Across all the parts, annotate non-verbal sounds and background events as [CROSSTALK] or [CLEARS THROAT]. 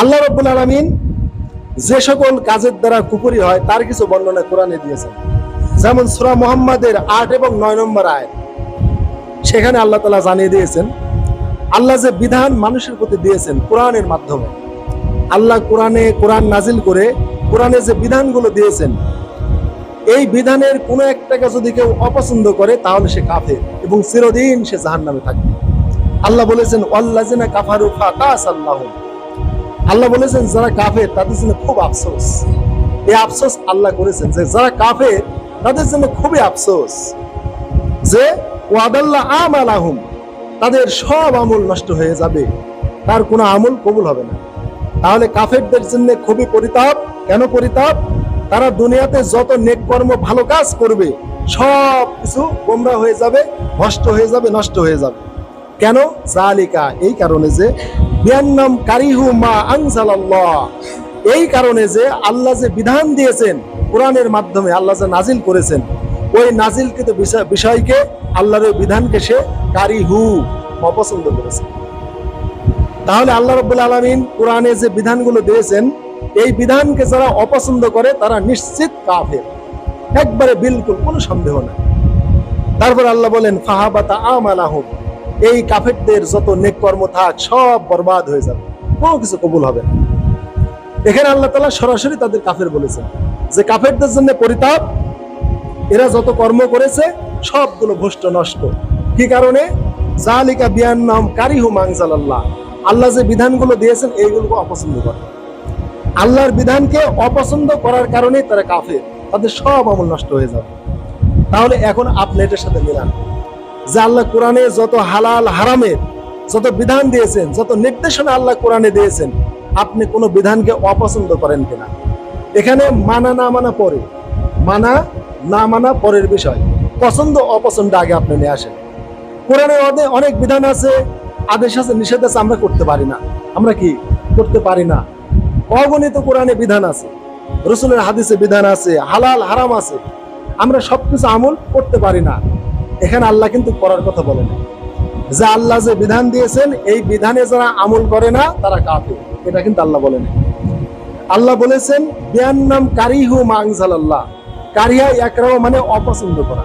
আল্লাহ রব্বুল আলমিন যে সকল কাজের দ্বারা কুপুরি হয়, তার কিছু বর্ণনা কোরআনে দিয়েছেন। যেমন সুরা মোহাম্মদের আট এবং নয় নম্বর আয় সেখানে আল্লাহ তালা জানিয়ে দিয়েছেন, আল্লাহ যে বিধান মানুষের প্রতি দিয়েছেন কোরআনের মাধ্যমে, আল্লাহ কোরআনে কোরআন নাজিল করে কোরআনে যে বিধানগুলো দিয়েছেন, এই বিধানের কোনো একটাকে যদি কেউ অপছন্দ করে, তাহলে সে কাফের এবং চিরদিন সে জাহান নামে থাকবে। আল্লাহ বলেছেন ওয়াল্লাজিনা কাফারু ফাতাস আল্লাহ আল্লাহ বলেছেন, যারা কাফের, তাদের জন্য খুব আফসোস। এই আফসোস আল্লাহ করেছেন যে, যারা কাফের, তাদের জন্য খুবই আফসোস যে ওয়াদাল্লাহ আমাল আহুম তাদের সব আমল নষ্ট হয়ে যাবে। তার কোনো আমল কবুল হবে না। তাহলে কাফেরদের জন্য খুবই পরিতাপ। কেন পরিতাপ? তারা দুনিয়াতে যত নেক কর্ম ভালো কাজ করবে সব কিছু গোমরা হয়ে যাবে, নষ্ট হয়ে যাবে, নষ্ট হয়ে যাবে। কেন? জালিকা, এই কারণে যে বিয়ান্নাম কারিহু মা আনজালাল্লাহ। এই কারণে যে আল্লাহ যে বিধান দিয়েছেন কোরআনের মাধ্যমে, আল্লাহ যে নাজিল করেছেন, ওই নাজিলকৃত বিষয়- বিষয়কে আল্লাহর ওই বিধানকে সে কারিহু অপছন্দ করেছে। তাহলে আল্লাহ রব্বুল আলমিন কোরআনে যে বিধানগুলো দিয়েছেন, এই বিধানকে যারা অপছন্দ করে, তারা নিশ্চিত কাফের। একবারে বিলকুল কোনো সন্দেহ নাই। তারপর আল্লাহ বলেন, ফাহাবাতা আমালাহুম। এই কাফেরদের যত নেক কর্ম থাক, সব বরবাদ হয়ে যাবে। কোনো কিছু কবুল হবে না। এখানে আল্লাহ তালা সরাসরি তাদের কাফের বলেছেন যে, কাফেরদের জন্য পরিতাপ, এরা যত কর্ম করেছে, সবগুলো ভ্রষ্ট নষ্ট। কি কারণে? জালিকা বিয়ান নাম কারিহু মাংজালাল্লাহ। আল্লাহ যে বিধানগুলো দিয়েছেন, এইগুলোকে অপছন্দ করে। আল্লাহর বিধানকে অপছন্দ করার কারণে তারা কাফের। তাদের সব আমল নষ্ট হয়ে যাবে। তাহলে এখন আপনি এটার সাথে মিলান। যে আল্লাহ কোরআনে যত হালাল হারামের যত বিধান দিয়েছেন, যত নির্দেশনা আল্লাহ কোরআনে দিয়েছেন, আপনি কোনো বিধানকে অপছন্দ করেন কিনা? এখানে মানা না মানা পরে, মানা না মানা পরের বিষয়। পছন্দ, অপছন্দ আগে আপনি নিয়ে আসেন। কোরআনে অনে- অনেক বিধান আছে, আদেশ আছে, নিষেধ আছে, আমরা করতে পারি না। আমরা কি করতে পারি না? অগণিত কোরআনে বিধান আছে, রসুলের হাদিসে বিধান আছে, হালাল, হারাম আছে। আমরা সবকিছু আমল করতে পারি না। এখানে আল্লাহ কিন্তু করার কথা বলেন যে আল্লাহ যে বিধান দিয়েছেন, এই বিধানে যারা আমল করে না, তারা কাফে এটা কিন্তু আল্লাহ বলেন আল্লাহ বলেছেন বিয়ান নাম কারিহু মাংজাল আল্লাহ কারিহা একরাও মানে অপছন্দ করা।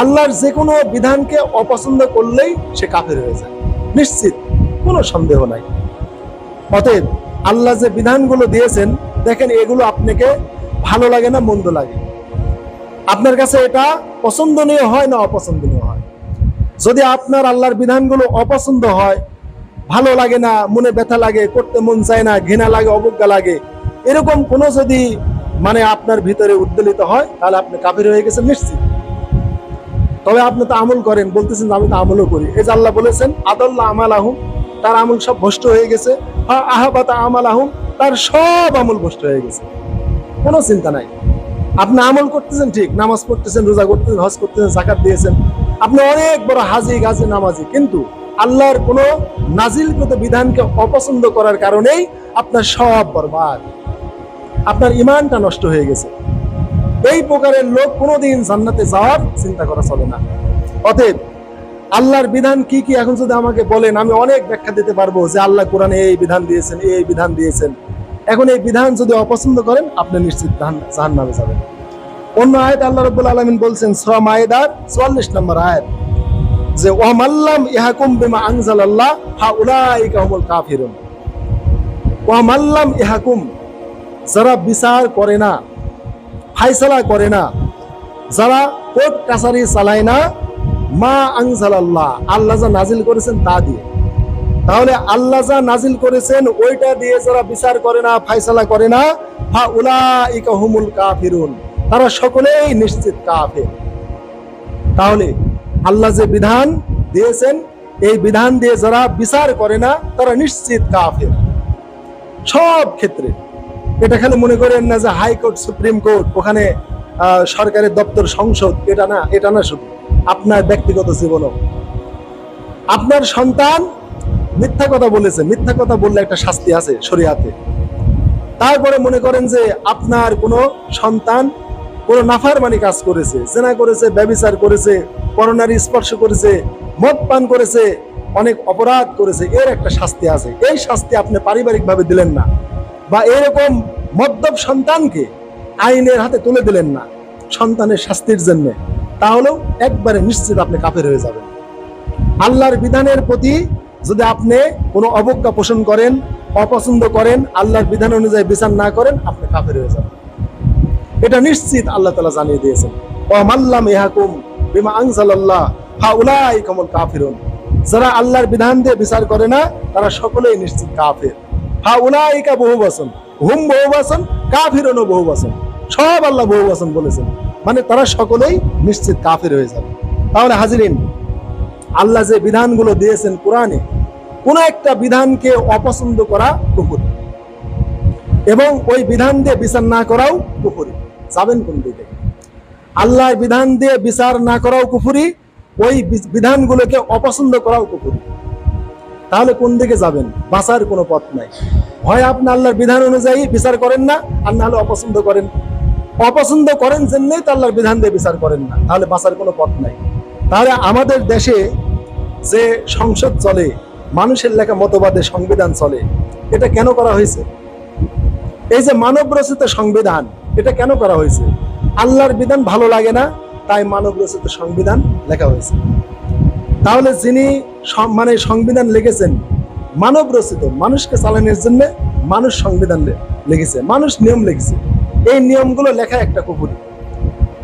আল্লাহর যে কোনো বিধানকে অপছন্দ করলেই সে কাফের হয়ে যায়। নিশ্চিত, কোনো সন্দেহ নাই। অতএব, আল্লাহ যে বিধানগুলো দিয়েছেন, দেখেন এগুলো আপনাকে ভালো লাগে না, মন্দ লাগে। আপনার কাছে এটা পছন্দনীয় হয় না অপছন্দনীয় হয়। যদি আপনার আল্লাহর বিধানগুলো অপছন্দ হয়, ভালো লাগে না, মনে ব্যথা লাগে, করতে মন চায় না, ঘৃণা লাগে, অবজ্ঞা লাগে, এরকম কোনো যদি মানে আপনার ভিতরে উদ্বেলিত হয়, তাহলে আপনি কাফির হয়ে গেছেন নিশ্চিত। তবে আপনি তো আমল করেন, বলতেছেন আমি তো আমলও করি। এই যে আল্লাহ বলেছেন আদাল্লাহ আমাল আহুম তার আমল সব ভ্রষ্ট হয়ে গেছে। আহাবাতা আমাল আহুম তার সব আমল ভ্রষ্ট হয়ে গেছে। কোনো চিন্তা নাই। আপনি আমল করতেছেন ঠিক, নামাজ পড়তেছেন, রোজা করতেছেন, হজ করতেছেন জাকাত দিয়েছেন। আপনি অনেক বড় হাজি, গাজি, নামাজি, কিন্তু আল্লাহর কোনো নাজিলকৃত বিধানকে অপছন্দ করার কারণেই আপনার সব বরবাদ। আপনার ইমানটা নষ্ট হয়ে গেছে। এই প্রকারের লোক কোনোদিন জান্নাতে যাওয়ার চিন্তা করা চলে না। অতএব আল্লাহর বিধান কি কি? এখন যদি আমাকে বলেন, আমি অনেক ব্যাখ্যা দিতে পারব যে আল্লাহ কোরআনে এই বিধান দিয়েছেন, এই বিধান দিয়েছেন। এখন এই বিধান যদি অপছন্দ করেন, আপনি নিশ্চিত জাহান নামে যাবেন। অন্য আয়াত আল্লাহ রব্বুল আলমিন বলছেন, সূরা মায়েদার চুয়াল্লিশ নম্বর আয়াত, যে, ওয়ামাল্লাম ইহাকুম বিমা আনজালাল্লাহ হা উলাইকা হুমুল কাফিরুন। ওয়ামাল্লাম ইহাকুম, যারা বিচার করে না, ফাইসালা করে না, যারা কোর্ট কাছারি চালায় না, মা আনজালাল্লাহ, আল্লাহ যা নাজিল করেছেন তা দিয়ে। তাহলে আল্লাহ যা নাজিল করেছেন, ওইটা দিয়ে যারা বিচার করে না ফাইসালা করে না ফা উলাইকা হুমুল কাফিরুন। তারা সকলেই নিশ্চিত কাফের। তাহলে আল্লাহ যে বিধান দিয়েছেন, এই বিধান দিয়ে যারা বিচার করে না, তারা নিশ্চিত কাফের। সব ক্ষেত্রে। এটা খালি মনে করেন না যে হাইকোর্ট, সুপ্রিম কোর্ট, ওখানে সরকারের দপ্তর, সংসদ, এটা না এটা না শুধু। আপনার ব্যক্তিগত জীবনও। আপনার সন্তান মিথ্যা কথা বলেছে, মিথ্যা কথা বললে একটা শাস্তি আছে শরিয়াতে। তারপরে মনে করেন যে আপনার কোনো সন্তান কোনো নাফারমানি কাজ করেছে, জেনা করেছে, ব্যবিচার করেছে, করোনারি স্পর্শ করেছে, মদ পান করেছে, অনেক অপরাধ করেছে, এর একটা শাস্তি আছে। এই শাস্তি আপনি পারিবারিকভাবে দিলেন না বা এরকম মদ্যপ সন্তানকে আইনের হাতে তুলে দিলেন না সন্তানের শাস্তির জন্য, তাহলেও একবারে নিশ্চিত আপনি কাফের হয়ে যাবেন। আল্লাহর বিধানের প্রতি যদি আপনি কোনো অবজ্ঞা পোষণ করেন, অপছন্দ করেন, আল্লাহর বিধান অনুযায়ী বিচার না করেন, আপনি কাফের হয়ে যাবেন। এটা নিশ্চিত আল্লাহ তালা জানিয়ে দিয়েছেন। ইহাকুম বিমা আনসালাল্লাহ হা উলাই কমল যারা আল্লাহর বিধান দিয়ে বিচার করে না, তারা সকলেই নিশ্চিত কাফের। হা উলাইকা বহু বচন হুম বহু বচন কাফিরনও বহু বচন সব আল্লাহ বহু বচন বলেছেন। মানে তারা সকলেই নিশ্চিত কাফের হয়ে যাবে। তাহলে হাজিরিন আল্লাহ যে বিধানগুলো দিয়েছেন কোরআনে, কোন একটা বিধানকে অপছন্দ করা কুকুর এবং ওই বিধান দিয়ে বিচার না করাও কুফুরি। যাবেন কোন দিকে? আল্লাহর বিধান দিয়ে বিচার না করাও কুফুরি, ওই বিধানগুলোকে অপছন্দ করাও কুফুরি। তাহলে কোন দিকে যাবেন? বাঁচার কোনো পথ নাই। হয় আপনি আল্লাহর বিধান অনুযায়ী বিচার করেন না, আর নাহলে অপছন্দ করেন। অপছন্দ করেন জন্যই তো আল্লাহর বিধান দিয়ে বিচার করেন না। তাহলে বাঁচার কোনো পথ নাই। তাহলে আমাদের দেশে যে সংসদ চলে, মানুষের লেখা মতবাদে সংবিধান চলে, এটা কেন করা হয়েছে? এই যে মানব রচিত সংবিধান, এটা কেন করা হয়েছে? আল্লাহর বিধান ভালো লাগে না, তাই মানব রচিত সংবিধান লেখা হয়েছে। তাহলে যিনি মানে সংবিধান লিখেছেন মানব রচিত মানুষকে চালানোর জন্য মানুষ সংবিধান লিখেছে, মানুষ নিয়ম লিখেছে। এই নিয়মগুলো লেখা একটা কুকুরি।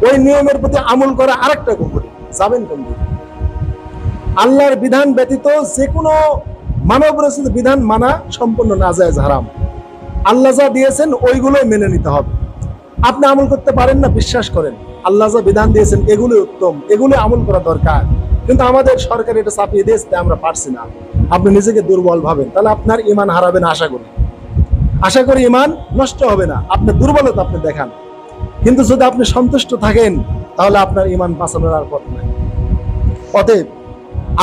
ওই নিয়মের প্রতি আমল করা আরেকটা কুকুরি। যাবেন কোন দিকে? আল্লাহর বিধান ব্যতীত যে কোনো মানব রচিত বিধান মানা সম্পূর্ণ নাজায়জ হারাম। আল্লাহ যা দিয়েছেন ওইগুলোই মেনে নিতে হবে। আপনি আমল করতে পারেন না, বিশ্বাস করেন। আল্লাহ যা বিধান দিয়েছেন এগুলোই উত্তম এগুলো আমল করা দরকার। কিন্তু আমাদের সরকার এটা চাপিয়ে দিয়েছে আমরা পারছি না। আপনি নিজেকে দুর্বল ভাবেন, তাহলে আপনার ইমান হারাবেন আশা করি। আশা করি ইমান নষ্ট হবে না আপনার দুর্বলতা আপনি দেখান। কিন্তু যদি আপনি সন্তুষ্ট থাকেন তাহলে আপনার ইমান বাঁচানোর আর পথ নাই। অতএব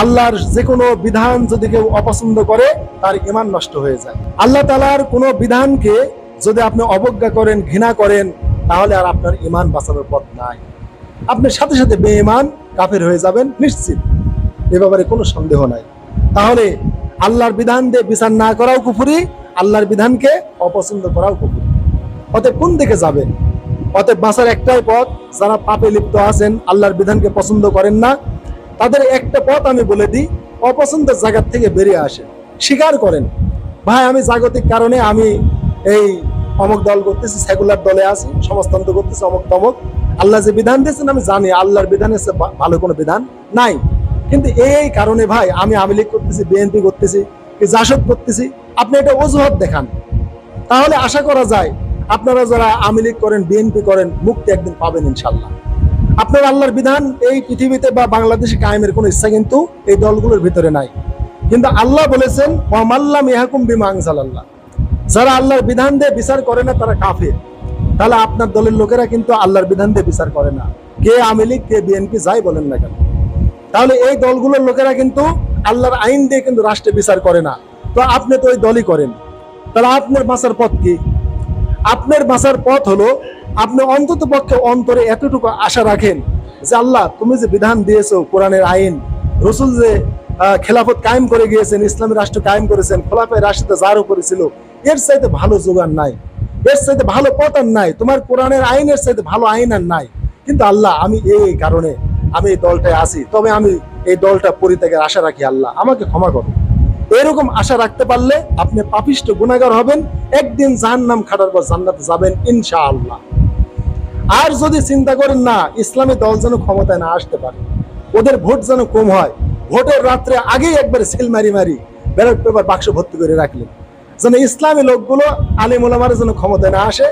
আল্লাহর যে কোনো বিধান যদি কেউ অপছন্দ করে, তার ইমান নষ্ট হয়ে যায়। আল্লাহ তালার কোনো বিধানকে যদি আপনি অবজ্ঞা করেন, ঘৃণা করেন, তাহলে আর আপনার ইমান বাঁচানোর পথ নাই। আপনি সাথে সাথে বেঈমান, কাফের হয়ে যাবেন নিশ্চিত। এ ব্যাপারে কোনো সন্দেহ নাই। তাহলে আল্লাহর বিধান দিয়ে বিচার না করাও কুফুরি, আল্লাহর বিধানকে অপছন্দ করাও কুফুরি। অতএব কোন দিকে যাবেন? অতএব বাঁচার একটাই পথ, যারা পাপে লিপ্ত আছেন, আল্লাহর বিধানকে পছন্দ করেন না, তাদের একটা পথ আমি বলে দিই, অপছন্দের জায়গার থেকে বেরিয়ে আসেন। স্বীকার করেন, ভাই, আমি জাগতিক কারণে আমি এই অমক দল করতেছি, সেকুলার দলে আছি, সমাজতন্ত্র করতেছি, অমক তমক। আল্লাহ যে বিধান দিয়েছেন, আমি জানি, আল্লাহর চেয়ে ভা- ভালো কোনো বিধান নাই। কিন্তু এই কারণে, ভাই, আমি আওয়ামী লীগ করতেছি, বিএনপি করতেছি জাসদ করতেছি, আপনি এটা অজুহাত দেখান। তাহলে আশা করা যায় আপনারা যারা আওয়ামী লীগ করেন, বিএনপি করেন, মুক্তি একদিন পাবেন ইনশাল্লাহ আপনার আল্লাহর বিধান এই পৃথিবীতে বা বাংলাদেশে কায়েমের কোনো ইচ্ছা কিন্তু এই দলগুলোর ভিতরে নাই। কিন্তু আল্লাহ বলেছেন ওয়ামাল্লাম ইহাকুম বিমা আনজালাল্লাহ। যারা আল্লাহর বিধান দিয়ে বিচার করে না, তারা কাফের। তাহলে আপনার দলের লোকেরা কিন্তু আল্লাহর বিধান দিয়ে বিচার করে না। কে আওয়ামী লীগ, কে বিএনপি, যাই বলেন না কেন। তাহলে এই দলগুলোর লোকেরা কিন্তু আল্লাহর আইন দিয়ে কিন্তু রাষ্ট্রে বিচার করে না। তো আপনি তো ওই দলই করেন। তাহলে আপনার বাঁচার পথ কি? আপনার বাঁচার পথ হলো আপনি অন্তত পক্ষে অন্তরে এতটুকু আশা রাখেন যে আল্লাহ, তুমি যে বিধান দিয়েছ, কোরআনের আইন, রসুল যে খেলাফত কায়েম করে গিয়েছেন, ইসলামী রাষ্ট্র কায়েম করেছেন, খোলাফায় রাষ্ট্রতে যার উপরে ছিল এর চাইতে ভালো যোগান নাই। এর চাইতে ভালো পথ আর নাই। তোমার কোরআনের আইনের চাইতে ভালো আইন আর নাই। কিন্তু আল্লাহ, আমি এই কারণে আমি এই দলটায় আছি। তবে আমি এই দলটা পরিত্যাগের আশা রাখি আল্লাহ। আমাকে ক্ষমা করো। এরকম আশা রাখতে পারলে আপনি পাপিষ্ট গুণাগার হবেন, একদিন জাহান্নাম খাটার পর জান্নাতে যাবেন ইনশাআল্লাহ। আর যদি চিন্তা করেন না, ইসলামী দল যেন ক্ষমতায় না আসতে পারে, ওদের ভোট যেন কম হয়, ভোটের রাত্রে আগেই একবারে সেল মারি মারি ব্যালট পেপার বাক্স ভর্তি করে রাখলেন, যেন ইসলামী লোকগুলো, আলিম ওলামার যেন ক্ষমতায় না আসে,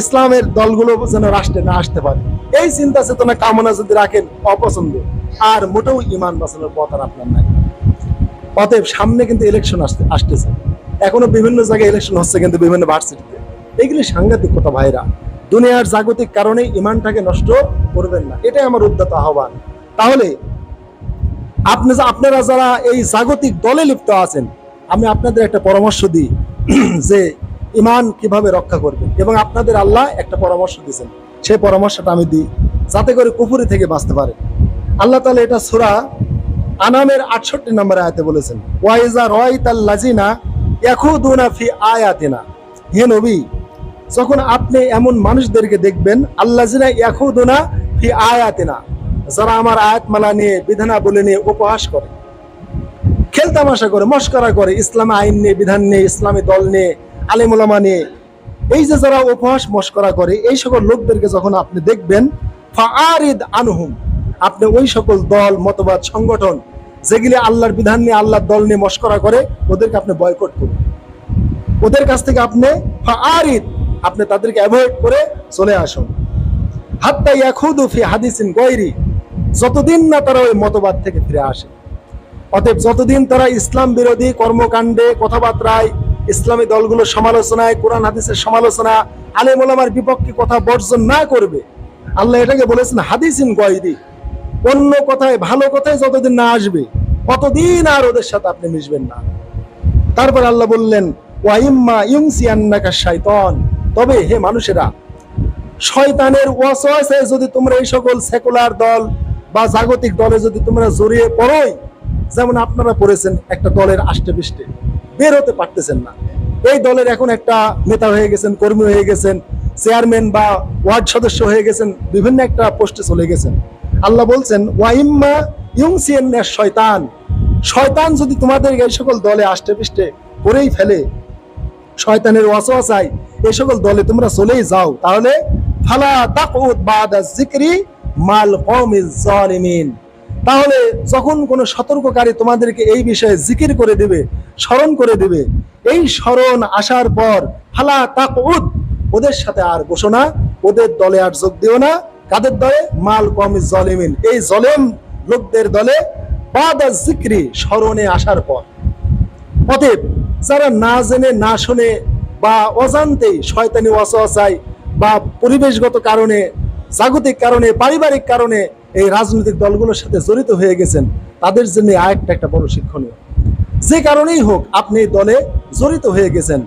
ইসলামের দলগুলো যেন রাষ্ট্রে না আসতে পারে। এই চিন্তা চেতনা কামনা যদি রাখেন, অপছন্দ। আর মোটেও ইমান বাঁচানোর পথ আর আপনার নাই। অতএব সামনে কিন্তু ইলেকশন আসতে আসতেছে। এখনও বিভিন্ন জায়গায় ইলেকশন হচ্ছে কিন্তু বিভিন্ন ভার্সিটিতে এগুলি সাংঘাতিক কথা ভাইরা। দুনিয়ার জাগতিক কারণে ইমানটাকে নষ্ট করবেন না। এটাই আমার উদ্যত আহ্বান। তাহলে আপনি আপনারা যারা এই জাগতিক দলে লিপ্ত আছেন, আমি আপনাদের একটা পরামর্শ দিই [CLEARS THROAT] যে ইমান কীভাবে রক্ষা করবেন। এবং আপনাদের আল্লাহ একটা পরামর্শ দিয়েছেন। সেই পরামর্শটা আমি দিই। যাতে করে কুপুরি থেকে বাঁচতে পারে। আল্লাহ তাহলে এটা সুরা আনামের আটষট্টি নম্বর আয়াতে বলেছেন ওয়াইজা রয়তাল লাজিনা ইয়াখুদুনা ফি আয়াতিনা। হে নবী, যখন আপনি এমন মানুষদেরকে দেখবেন আল্লাজিনা ইয়াখুদুনা ফি আয়াতিনা। যারা আমার আয়াতমালা নিয়ে, বিধানা বলে নিয়ে উপহাস করে খেলতামাশা করে, মস্করা করে, ইসলামী আইন নিয়ে, বিধান নিয়ে, ইসলামী দল নিয়ে আলিমুলামা নিয়ে, এই যে যারা উপহাস, মস্করা করে, এই সকল লোকদেরকে যখন আপনি দেখবেন ফাআরিদ আনহুম, আপনি ওই সকল দল, মতবাদ, সংগঠন যেগুলি আল্লাহর বিধান নিয়ে, আল্লাহর দল নিয়ে মস্করা করে, ওদেরকে আপনি বয়কট করুন। ওদের কাছ থেকে আপনি ফাআরিদ, আপনি তাদেরকে অ্যাভয়েড করে চলে আসুন। হাত্তা ইয়াখুদু হাদিসিন গৈরি যতদিন না তারা ওই মতবাদ থেকে ফিরে আসে। অতএব যতদিন তারা ইসলাম বিরোধী কর্মকাণ্ডে কথাবার্তায়, ইসলামী দলগুলোর সমালোচনায়, কোরআন হাদিসের সমালোচনা, আলেম ওলামার বিপক্ষে কথা বর্জন না করবে, আল্লাহ এটাকে বলেছেন হাদিসিন গয়দি অন্য কথায়, ভালো কথায় যতদিন না আসবে কতদিন আর ওদের সাথে আপনি মিশবেন না। তারপর আল্লাহ বললেন ওয়াইম্মা ইউংসিয়ান্নাকা শাইতান। তবে হে মানুষেরা, শয়তানের ওয়াসওয়াসায় যদি তোমরা এই সকল সেকুলার দল বা জাগতিক দলে যদি তোমরা জড়িয়ে পড়োই, যেমন আপনারা পড়েছেন একটা দলের আষ্টে পৃষ্ঠে বের হতে পারতেছেন না। এই দলের এখন একটা নেতা হয়ে গেছেন, কর্মী হয়ে গেছেন, চেয়ারম্যান বা ওয়ার্ড সদস্য হয়ে গেছেন, বিভিন্ন একটা পোস্টে চলে গেছেন। আল্লাহ বলছেন ওয়াইম্মা ইউংসিয়ান্না শয়তান। শয়তান যদি তোমাদের এই সকল দলে আষ্টে পৃষ্ঠে করেই ফেলে, শয়তানের ওয়াসওয়াসায় এই সকল দলে তোমরা চলেই যাও, তাহলে ফালা তাকুদ বাদা যিকরি মাল কওমিজ জালিমিন তাহলে যখন কোনো সতর্ককারী তোমাদেরকে এই বিষয়ে জিকির করে দিবে, স্মরণ করে দিবে, এই স্মরণ আসার পর ফালা তাকুদ ওদের সাথে আর বসো না, ওদের দলে আর যোগ দিও না। কাদের দলে? মাল কওমিজ জলেমিন। এই জলেম লোকদের দলে বাদা জিকরি স্মরণে আসার পর। অতএব যারা না জেনে, না শুনে বা অজান্তেই শয়তানি ওয়াসওয়াসায় বা পরিবেশগত কারণে, জাগতিক কারণে, পারিবারিক কারণে এই রাজনৈতিক দলগুলোর সাথে জড়িত হয়ে গেছেন, তাদের জন্য আরেকটা, একটা বড় শিক্ষণীয়। যে কারণেই হোক আপনি এই দলে জড়িত হয়ে গেছেন,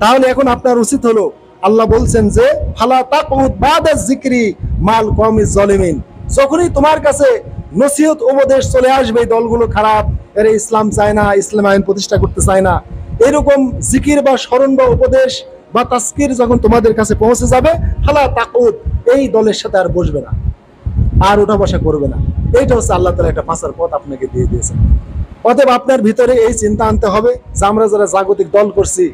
তাহলে এখন আপনার উচিত হলো, আল্লাহ বলছেন যে, ফালা তাকুদ বাদা জিকরি মাল কওমিজ জলিমিন। যখনই তোমার কাছে নসিহত উপদেশ চলে আসবে, এই দলগুলো খারাপ, এরা ইসলাম চায় না, ইসলাম আইন প্রতিষ্ঠা করতে চায় না। এরকম জিকির বা স্মরণ বা উপদেশ বা তাস্কির যখন তোমাদের কাছে পৌঁছে যাবে, ফালা তাকুদ, এই দলের সাথে আর বসবে না। আর ওঠা বসা করবে না। এইটা হচ্ছে আল্লাহ তালা একটা বাঁচার পথ আপনাকে দিয়ে দিয়েছেন। অতএব আপনার ভিতরে এই চিন্তা আনতে হবে যে আমরা যারা জাগতিক দল করছি,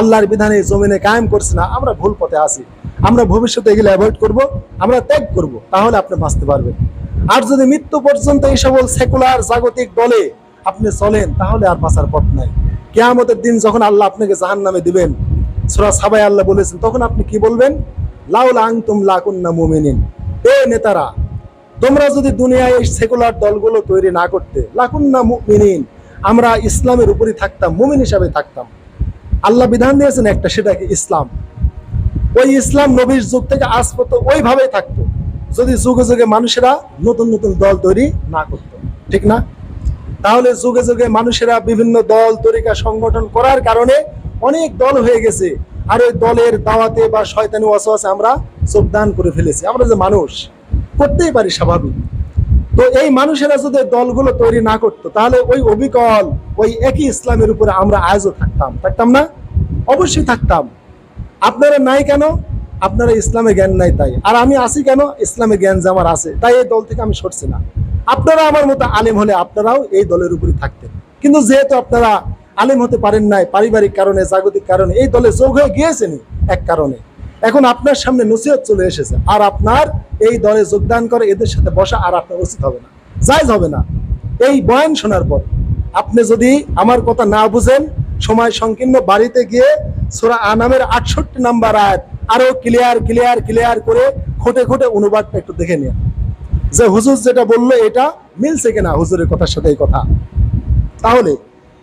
আল্লাহর বিধানে জমিনে কায়েম করছি না, আমরা ভুল পথে আছি। আমরা ভবিষ্যতে এগুলো অ্যাভয়েড করব, আমরা ত্যাগ করব, তাহলে আপনি বাঁচতে পারবেন। আর যদি মৃত্যু পর্যন্ত এই সকল সেকুলার জাগতিক দলে আপনি চলেন, তাহলে আর বাঁচার পথ নাই। কেয়ামতের দিন যখন আল্লাহ আপনাকে জাহান নামে দিবেন, সুরা সাবাই আল্লাহ বলেছেন, তখন আপনি কি বলবেন? লাউলা আংতুম লাকুন্না মুমিনিন। এ নেতারা, তোমরা যদি দুনিয়ায় এই সেকুলার দলগুলো তৈরি না করতে লাকুন্না মুমিনিন, আমরা ইসলামের উপরই থাকতাম, মুমিন হিসাবে থাকতাম। আল্লাহ বিধান দিয়েছেন একটা সেটা কি ইসলাম। ওই ইসলাম নবীর যুগ থেকে আজ পর্যন্ত ওইভাবেই থাকতো। যদি যুগে যুগে মানুষেরা নতুন নতুন দল তৈরি না করতো। ঠিক না? তাহলে যুগে যুগে মানুষেরা বিভিন্ন দল, তরিকা, সংগঠন করার কারণে অনেক দল হয়ে গেছে। আর ওই দলের দাওয়াতে বা শয়তানি ওয়াসওয়াসে আমরা যোগদান করে ফেলেছি। আমরা যে মানুষ, করতেই পারি স্বাভাবিক। তো এই মানুষেরা যদি দলগুলো তৈরি না করতো, তাহলে ওই অবিকল, ওই একই ইসলামের উপরে আমরা আজও থাকতাম। থাকতাম না? অবশ্যই থাকতাম। আপনারা নাই কেন? আপনারা ইসলামে জ্ঞান নাই তাই। আর আমি আছি কেন? ইসলামে জ্ঞান যে আমার আছে, তাই এই দল থেকে আমি সরছি না। আপনারা আমার মতো আলেম হলে আপনারাও এই দলের উপরে থাকতেন। কিন্তু যেহেতু আপনারা আলেম হতে পারেন নাই, পারিবারিক কারণে, জাগতিক কারণে, এই দলে যোগ হয়ে গিয়েছেনই এক কারণে। এখন আপনার সামনে নসিহত চলে এসেছে। আর আপনার এই দলে যোগদান করে, এদের সাথে বসা আর আপনার উচিত হবে না। জায়জ হবে না। এই বয়ান শোনার পর আপনি যদি আমার কথা না বুঝেন, সময় সংকীর্ণ বাড়িতে গিয়ে সোরা আনামের আটষট্টি নাম্বার আয়াত। আরও ক্লিয়ার ক্লিয়ার ক্লিয়ার করে খুঁটে খুঁটে অনুবাদটা একটু দেখে নিন যে হুজুর যেটা বলল এটা মিলছে কিনা হুজুরের কথার সাথে এই কথা? তাহলে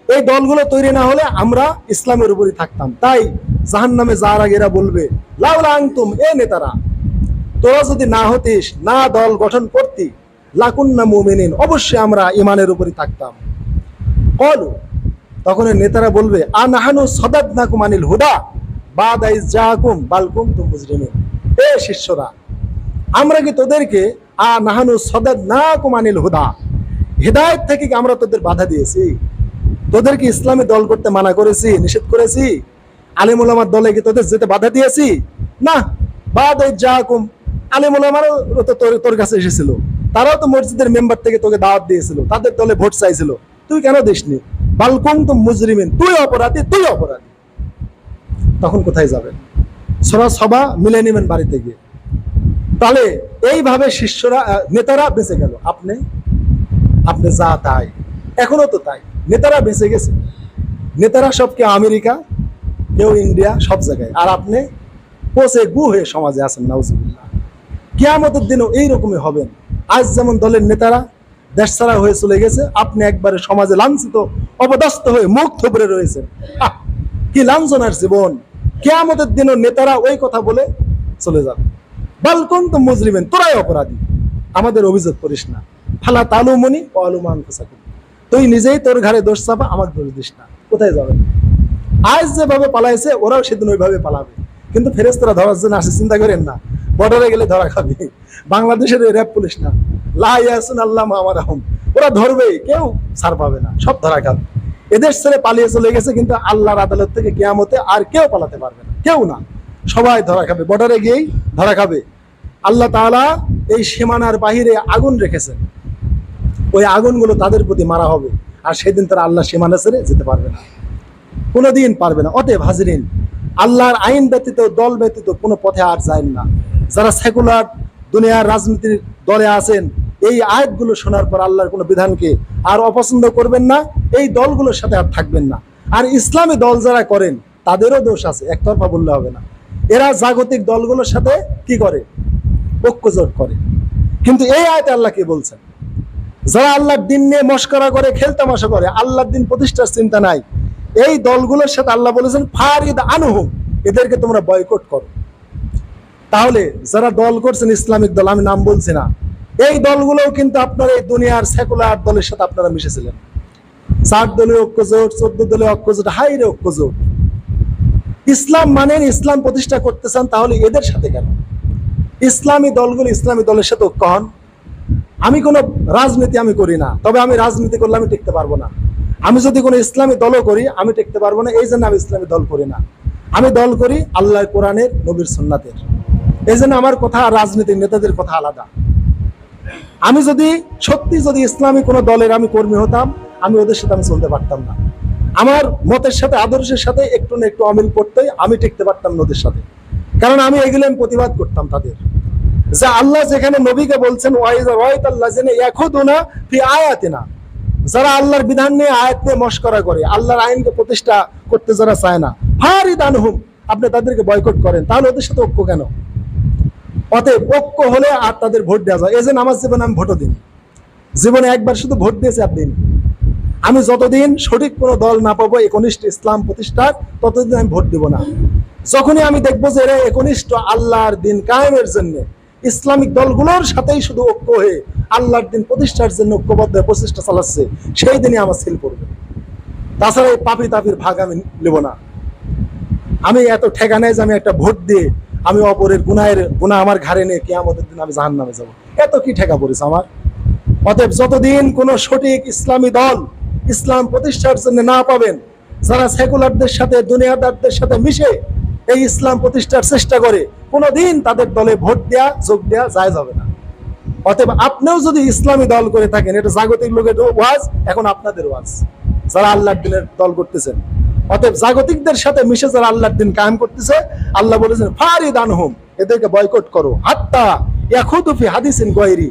এই দলগুলো তৈরি না হলে আমরা ইসলামের উপরই থাকতাম। তাই জাহান নামে যার আগেরা বলবে, লাউলা আংতুম এ নেতারা, তোরা যদি না হতিস, না দল গঠন করতি, লাকুন্না মুমিনিন, অবশ্যই আমরা ইমানের উপরই থাকতাম। কলু তখন নেতারা বলবে, আ নাহানু সদাদ নাকুম আনিল হুদা, বাদ আইজ জাকুম বালকুম তুম মুজরিমিন। এ শিষ্যরা, আমরা কি তোদেরকে আ নাহানু সদাদ নাকুম আনিল হুদা, হেদায়ত থেকে কি আমরা তোদের বাধা দিয়েছি? তোদেরকে ইসলামী দল করতে মানা করেছি, নিষেধ করেছি? আলিমুলামার দলে কি তোদের যেতে বাধা দিয়েছি? না, বাদ যা কুম আলিমুলামারও তো তোর তোর কাছে এসেছিল। তারাও তো মসজিদের মেম্বার থেকে তোকে দাওয়াত দিয়েছিল, তাদের দলে ভোট চাইছিল। তুই কেন দিসনি? বালকুম তো মুজরিমিন, তুই অপরাধী তুই অপরাধী। তখন কোথায় যাবেন? সরা সভা, মিলে নেবেন বাড়িতে গিয়ে। তাহলে এইভাবে শিষ্যরা নেতারা বেঁচে গেল। আপনি? আপনি যা তাই। এখনও তো তাই। নেতারা বেঁচে গেছে। নেতারা সব কেউ আমেরিকা, কেউ ইন্ডিয়া, সব জায়গায়। আর আপনি? পচে গু হয়ে সমাজে আছেন, নাউজুবিল্লাহ। কিয়ামতের দিনও এইরকমই হবেন। আজ যেমন দলের নেতারা দেশ ছাড়া হয়ে চলে গেছে। আপনি একবারে সমাজে লাঞ্ছিত, অপদস্থ হয়ে মুখ থুবড়ে রয়েছেন। কি লাঞ্ছনার জীবন। কেয়ামতের দিনও নেতারা ওই কথা বলে চলে যাবে। বালকন তো মুজরিমেন, তোরাই অপরাধী। আমাদের অভিযোগ করিস না। ফালা তালু মনি আলুমান তুই নিজেই তোর ঘরে দোষ চাপা, আমার দোষ দিস না। কোথায় যাবে? আজ যেভাবে পালাইছে, ওরাও সেদিন ওইভাবে পালাবে। কিন্তু ফেরেস্তারা ধরার জন্য আসে, চিন্তা করেন না। বর্ডারে গেলে ধরা খাবে। বাংলাদেশের র্যাব পুলিশ না। ওরা ধরবেই কেউ ছাড় পাবে না, সব ধরা খাবে। এদেশ ছেড়ে পালিয়ে চলে গেছে, কিন্তু আল্লাহর আদালত থেকে কিয়ামতে আর কেউ পালাতে পারবে না, কেউ না। সবাই ধরা খাবে বর্ডারে গিয়েই ধরা খাবে। আল্লাহ তাআলা এই সীমানার বাহিরে আগুন রেখেছেন। ওই আগুনগুলো তাদের প্রতি মারা হবে, আর সেদিন তারা আল্লাহ সীমানা ছেড়ে যেতে পারবে না। কোনোদিন পারবে না, অতএব হাজিরিন, আল্লাহর আইন ব্যতীত, দল ব্যতীত কোনো পথে আর যায় না। যারা সেকুলার দুনিয়ার রাজনীতির দলে আছেন এই আয়াতগুলো শোনার পর আল্লাহর কোনো বিধানকে আর অপছন্দ করবেন না, এই দলগুলোর সাথে আর থাকবেন না। আর ইসলামী দল যারা করেন, তাদেরও দোষ আছে, একতরফা বললে হবে না। এরা জাগতিক দলগুলোর সাথে কি করে? ঐক্যজোট করে। কিন্তু এই আয়তে আল্লাহ কি বলছেন? যারা আল্লাহর দিন নিয়ে মস্করা করে খেলতামাশা করে, আল্লাহর দিন প্রতিষ্ঠার চিন্তা নাই, এই দলগুলোর সাথে আল্লাহ বলেছেন, ফারিদ আনহুম, এদেরকে তোমরা বয়কট করো। তাহলে যারা দল করছেন, ইসলামিক দল, আমি নাম বলছি না এই দলগুলোও কিন্তু আপনার এই দুনিয়ার সেকুলার দলের সাথে আপনারা মিশেছিলেন। চার দলীয় ঐক্যজোট চোদ্দ দলীয় ঐক্যজোট হাইরে ঐক্যজোট ইসলাম মানেন ইসলাম প্রতিষ্ঠা করতে চান তাহলে এদের সাথে কেন? ইসলামী দলগুলো ইসলামী দলের সাথে ঐক্য হন। আমি কোনো রাজনীতি আমি করি না, তবে আমি রাজনীতি করলে আমি টিকতে পারব না। আমি যদি কোনো ইসলামী দলও করি, আমি টিকতে পারব না, এই জন্য আমি ইসলামী দল করি না। আমি দল করি আল্লাহ কোরআনের, নবীর সুন্নাতের। এই জন্য আমার কথা রাজনীতির নেতাদের কথা আলাদা। আমি যদি সত্যি যদি ইসলামী কোনো দলের আমি কর্মী হতাম, আমি ওদের সাথে আমি চলতে পারতাম না। আমার মতের সাথে, আদর্শের সাথে একটু না একটু অমিল পড়তেই আমি টিকতে পারতাম না ওদের সাথে। কারণ আমি এগুলো আমি প্রতিবাদ করতাম তাদের। যে আল্লাহ যেখানে নবীকে বলছেন ফি আয়াতিনা। যারা আল্লাহর বিধান নিয়ে আয়াত নিয়ে মস্করা করে, আল্লাহর আইনকে প্রতিষ্ঠা করতে যারা চায় না ফারিদ আনহুম আপনি তাদেরকে বয়কট করেন, তাহলে ওদের সাথে ঐক্য কেন? অতএব ঐক্য হলে আর তাদের ভোট দেওয়া যায়। এই জন্য আমার জীবনে আমি ভোটও দিন জীবনে একবার শুধু ভোট দিয়েছি আর দিন আমি যতদিন সঠিক কোনো দল না পাবো, একনিষ্ঠ ইসলাম প্রতিষ্ঠার, ততদিন আমি ভোট দিব না। যখনই আমি দেখব যে এরা একনিষ্ঠ আল্লাহর দিন কায়েমের জন্য, ইসলামিক দলগুলোর সাথেই শুধু ঐক্য হয়ে আল্লাহর দিন প্রতিষ্ঠার জন্য ঐক্যবদ্ধ প্রচেষ্টা চালাচ্ছে, সেই দিনই আমার সিল করবে তাছাড়া এই পাপি তাপির ভাগ আমি নেব না। আমি এত ঠেকা নেই যে আমি একটা ভোট দিয়ে আমি অপরের গুনাহের গুণা আমার ঘাড়ে নিয়ে কেয়ামতের দিন আমি জাহান নামে যাব। এত কি ঠেকা পড়েছে আমার? অতএব যতদিন কোনো সঠিক ইসলামী দল ইসলাম প্রতিষ্ঠার জন্য না পাবেন, যারা সেকুলারদের সাথে, দুনিয়াদারদের সাথে মিশে এই ইসলাম প্রতিষ্ঠার চেষ্টা করে, কোনোদিন তাদের দলে ভোট দেয়া, যোগ দেয়া যায় যাবে না। অতএব আপনিও যদি ইসলামী দল করে থাকেন, এটা জাগতিক লোকের ওয়াজ, এখন আপনাদের ওয়াজ। যারা আল্লাহর দিনের দল করতেছেন অতএব জাগতিকদের সাথে মিশে যারা আল্লাহর দিন কায়েম করতেছে, আল্লাহ বলেছেন, ফারিদ আনহুম, এদেরকে বয়কট করো। হাত্তা ইয়াখুদুফি হাদিসিন গয়রি,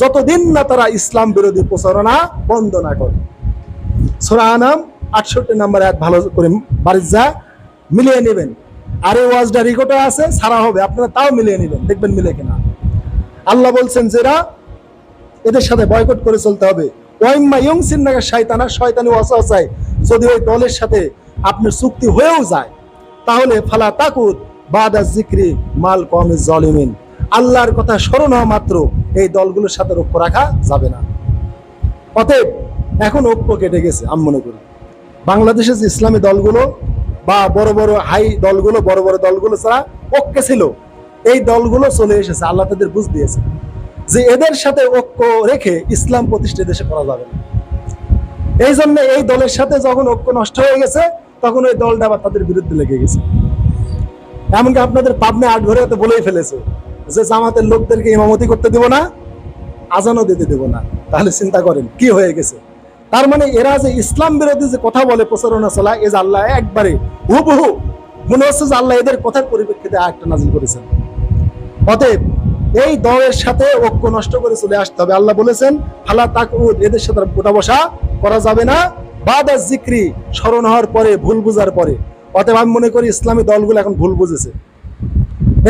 যতদিন না তারা ইসলাম বিরোধী প্রচারণা বন্ধ না করে। সোরা আটষট্টি নাম্বার এক ভালো করে মিলিয়ে নেবেন। আছে, সারা হবে, আপনারা তাও মিলিয়ে নেবেন, দেখবেন মিলে কিনা। আল্লাহ বলছেন যে এরা এদের সাথে বয়কট করে চলতে হবে। ওয়াইম্মা ইয়ংসিন নাগা শয়তানা শয়তানি ওয়াসাওয়াসায়, যদি ওই দলের সাথে আপনার চুক্তি হয়েও যায়, তাহলে ফালা তাকুত বাদা জিক্রি মাল কম জলিমিন। আল্লাহর কথা স্মরণ হওয়া মাত্র, এই দলগুলোর সাথে ঐক্য রাখা যাবে না। অতএব এখন ঐক্য কেটে গেছে, আমি মনে করি। বাংলাদেশের যে ইসলামী দলগুলো বা বড় বড় হাই দলগুলো, বড় বড় দলগুলো ছাড়া ঐক্যে ছিল, এই দলগুলো চলে এসেছে, আল্লাহ তাদের বুঝ দিয়েছে। যে এদের সাথে ঐক্য রেখে ইসলাম প্রতিষ্ঠা দেশে করা যাবে না। এই জন্য এই দলের সাথে যখন ঐক্য নষ্ট হয়ে গেছে তখন ওই দলটা আবার তাদের বিরুদ্ধে লেগে গেছে। এমনকি আপনাদের পাবনে আট ঘরে হতে বলেই ফেলেছে যে জামাতের লোকদেরকে ইমামতি করতে দেব না, আজানও দিতে দেব না। তাহলে চিন্তা করেন, কি হয়ে গেছে? তার মানে এরা যে ইসলাম বিরোধী যে কথা বলে প্রচারণা চলা এ যে আল্লাহ একবারে হুবহু মনে হচ্ছে যে আল্লাহ এদের কথার পরিপ্রেক্ষিতে একটা নাজিল করেছেন। অতএব এই দলের সাথে ঐক্য নষ্ট করে চলে আসতে হবে। আল্লাহ বলেছেন ফালা তাক এদের সাথে গোটা বসা করা যাবে না। বাদা জিক্রি স্মরণ হওয়ার পরে, ভুল বুঝার পরে। অতএব আমি মনে করি ইসলামী দলগুলো এখন ভুল বুঝেছে।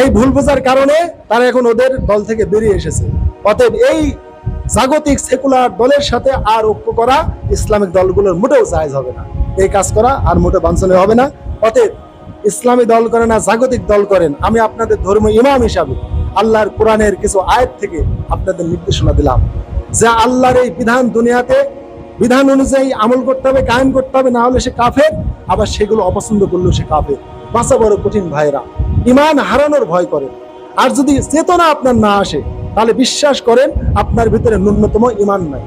এই ভুল বোঝার কারণে তারা এখন ওদের দল থেকে বেরিয়ে এসেছে। অতএব এই জাগতিক সেকুলার দলের সাথে আর ঐক্য করা ইসলামিক দলগুলোর মোটেও জায়জ হবে না। এই কাজ করা আর মোটে বাঞ্ছনীয় হবে না। অতএব ইসলামী দল করেন না, জাগতিক দল করেন। আমি আপনাদের ধর্ম ইমাম হিসাবে আল্লাহর কোরআনের কিছু আয়াত থেকে আপনাদের নির্দেশনা দিলাম। যে আল্লাহর এই বিধান দুনিয়াতে বিধান অনুযায়ী আমল করতে হবে, কায়েম করতে হবে, না হলে সে কাফের। আবার সেগুলো অপছন্দ করলেও সে কাফের। বাঁচা বড় কঠিন ভাইরা ইমান হারানোর ভয় করেন। আর যদি চেতনা আপনার না আসে, তাহলে বিশ্বাস করেন আপনার ভিতরে ন্যূনতম ইমান নাই।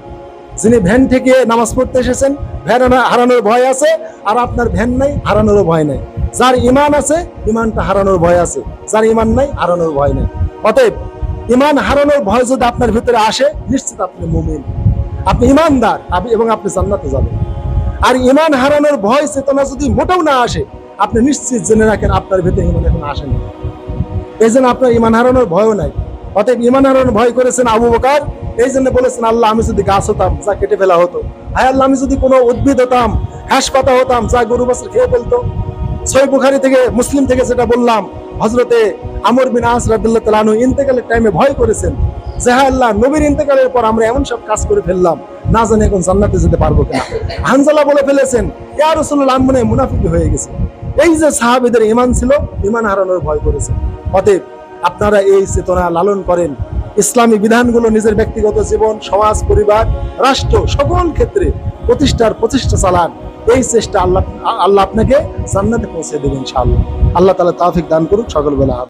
যিনি ভ্যান থেকে নামাজ পড়তে এসেছেন, ভ্যান হারানোর ভয় আছে, আর আপনার ভ্যান নাই, হারানোরও ভয় নাই। যার ইমান আছে ইমানটা হারানোর ভয় আছে। যার ইমান নাই, হারানোর ভয় নাই। অতএব ইমান হারানোর ভয় যদি আপনার ভিতরে আসে, নিশ্চিত আপনি মুমিন। আপনি ইমানদার এবং আপনি জান্নাতে যাবেন। আর ইমান হারানোর ভয় চেতনা যদি মোটেও না আসে, আপনি নিশ্চিত জেনে রাখেন আপনার ভিতরে ইমান এখন আসেনি। এই জন্য আপনার ইমান হারানোর ভয়ও নাই। অতএব ইমান হারানোর ভয় করেছেন আবু বকার, এই জন্য বলেছেন, আল্লাহ, আমি যদি গাছ হতাম, যা কেটে ফেলা হতো। হায় আল্লাহ, আমি যদি কোনো উদ্ভিদ হতাম, ঘাস পাতা হতাম, যা গরু, বাছুর খেয়ে ফেলতো। সই বুখারি থেকে, মুসলিম থেকে যেটা বললাম হজরতে আমর বিন আস রাদিল্লাহ তালানু ইন্তেকালের টাইমে ভয় করেছেন। হায় আল্লাহ, নবীর ইন্তেকালের পর আমরা এমন সব কাজ করে ফেললাম, না জানি এখন জান্নাতে যেতে পারব কিনা। হানজালা বলে ফেলেছেন, ইয়া রাসূলুল্লাহ আমি মনে মুনাফিক হয়ে গেছে। এই যে সাহাবীদের ইমান ছিল ইমান হারানোর ভয় করেছে অতএব আপনারা এই চেতনা লালন করেন। ইসলামী বিধানগুলো নিজের ব্যক্তিগত জীবন, সমাজ, পরিবার, রাষ্ট্র, সকল ক্ষেত্রে প্রতিষ্ঠার প্রতিষ্ঠা চালান। এই চেষ্টা আল্লাহ আল্লাহ আপনাকে জান্নাতে পৌঁছে দেবেন ইনশাআল্লাহ। আল্লাহ তাআলা তাওফিক দান করুক সকল বেলা